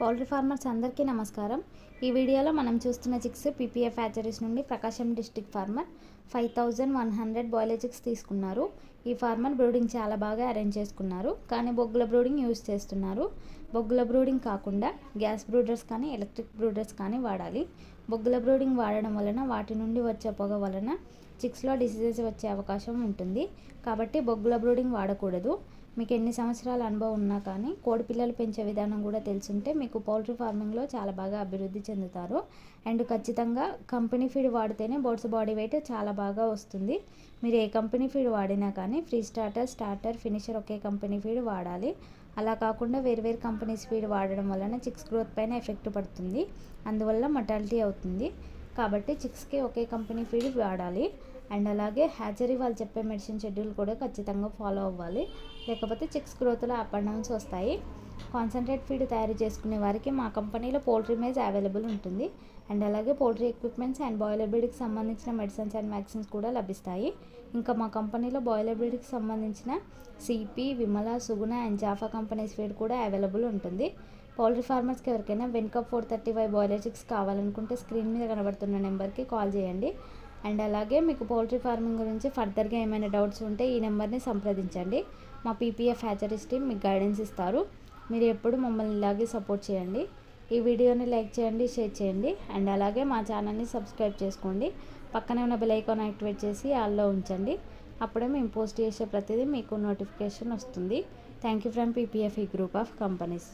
Poultry farmers అందరికీ నమస్కారం. ఈ వీడియోలో మనం చూస్తున్న చిక్స్ పీపీఎఫ్ హ్యాచరీస్ నుండి Prakasam district farmer five thousand one hundred broiler chicks తీసుకున్నారు. ఈ ఫార్మర్ బ్రూడింగ్ చాలా బాగా అరేంజ్ చేసుకున్నారు. కానీ బొగ్గుల బ్రూడింగ్ యూజ్ చేస్తున్నారు. బొగ్గుల బ్రూడింగ్ కాకుండా గ్యాస్ బ్రూడర్స్ కానీ ఎలక్ట్రిక్ బ్రూడర్స్ కానీ వాడాలి. బొగ్గుల బ్రూడింగ్ వాడడం వలన వాటి నుండి వచ్చే పొగ వలన చిక్స్లో డిసీజెస్ వచ్చే అవకాశం ఉంటుంది. కాబట్టి బొగ్గుల బ్రూడింగ్ వాడకూడదు. మీకు ఎన్ని సంవత్సరాల అనుభవం ఉన్నా కానీ కోడి పిల్లలు పెంచే విధానం కూడా తెలుసుంటే మీకు పౌల్ట్రీ ఫార్మింగ్లో చాలా బాగా అభివృద్ధి చెందుతారు. అండ్ ఖచ్చితంగా కంపెనీ ఫీడ్ వాడితేనే బోట్స్ బాడీ వెయిట్ చాలా బాగా వస్తుంది. మీరు ఏ కంపెనీ ఫీడ్ వాడినా కానీ ఫ్రీ స్టార్టర్ స్టార్టర్ ఫినిషర్ ఒకే కంపెనీ ఫీడ్ వాడాలి. అలా కాకుండా వేరు వేరు కంపెనీస్ ఫీడ్ వాడడం వలన చిక్స్ గ్రోత్ పైన ఎఫెక్ట్ పడుతుంది. అందువల్ల మొటాలిటీ అవుతుంది. కాబట్టి చిక్స్కి ఒకే కంపెనీ ఫీడ్ వాడాలి. అండ్ అలాగే హ్యాచరీ వాళ్ళు చెప్పే మెడిసిన్ షెడ్యూల్ కూడా ఖచ్చితంగా ఫాలో అవ్వాలి. లేకపోతే చిక్స్ గ్రోత్లో అప్ అండ్ డౌన్స్ వస్తాయి. కాన్సన్ట్రేట్ ఫీడ్ తయారు చేసుకునే వారికి మా కంపెనీలో పోల్ట్రీ మేజ్ అవైలబుల్ ఉంటుంది. అండ్ అలాగే పోల్ట్రీ ఎక్విప్మెంట్స్ అండ్ బాయిలర్ బ్రీడ్కి సంబంధించిన మెడిసిన్స్ అండ్ వ్యాక్సిన్స్ కూడా లభిస్తాయి. ఇంకా మా కంపెనీలో బాయిలర్ బ్రీడ్కి సంబంధించిన CP Vimala Suguna and Japfa companies feed కూడా అవైలబుల్ ఉంటుంది. పౌల్ట్రీ ఫార్మర్స్కి ఎవరికైనా వెనుక four thirty five broiler chicks కావాలనుకుంటే స్క్రీన్ మీద కనబడుతున్న నెంబర్కి కాల్ చేయండి. అండ్ అలాగే మీకు పౌల్ట్రీ ఫార్మింగ్ గురించి ఫర్దర్గా ఏమైనా డౌట్స్ ఉంటే ఈ నెంబర్ని సంప్రదించండి. మా పీపీఎఫ్ హ్యాచరీస్ టీమ్ మీకు గైడెన్స్ ఇస్తారు. మీరు ఎప్పుడు మమ్మల్ని ఇలాగే సపోర్ట్ చేయండి. ఈ వీడియోని లైక్ చేయండి షేర్ చేయండి. అండ్ అలాగే మా ఛానల్ని సబ్స్క్రైబ్ చేసుకోండి. పక్కనే ఉన్న బెల్ ఐకాన్ యాక్టివేట్ చేసి ఆల్లో ఉంచండి. అప్పుడే మేము పోస్ట్ చేసే ప్రతిదీ మీకు నోటిఫికేషన్ వస్తుంది. థ్యాంక్ యూ ఫ్రమ్ పీపీఎఫ్ ఈ గ్రూప్ ఆఫ్ కంపెనీస్.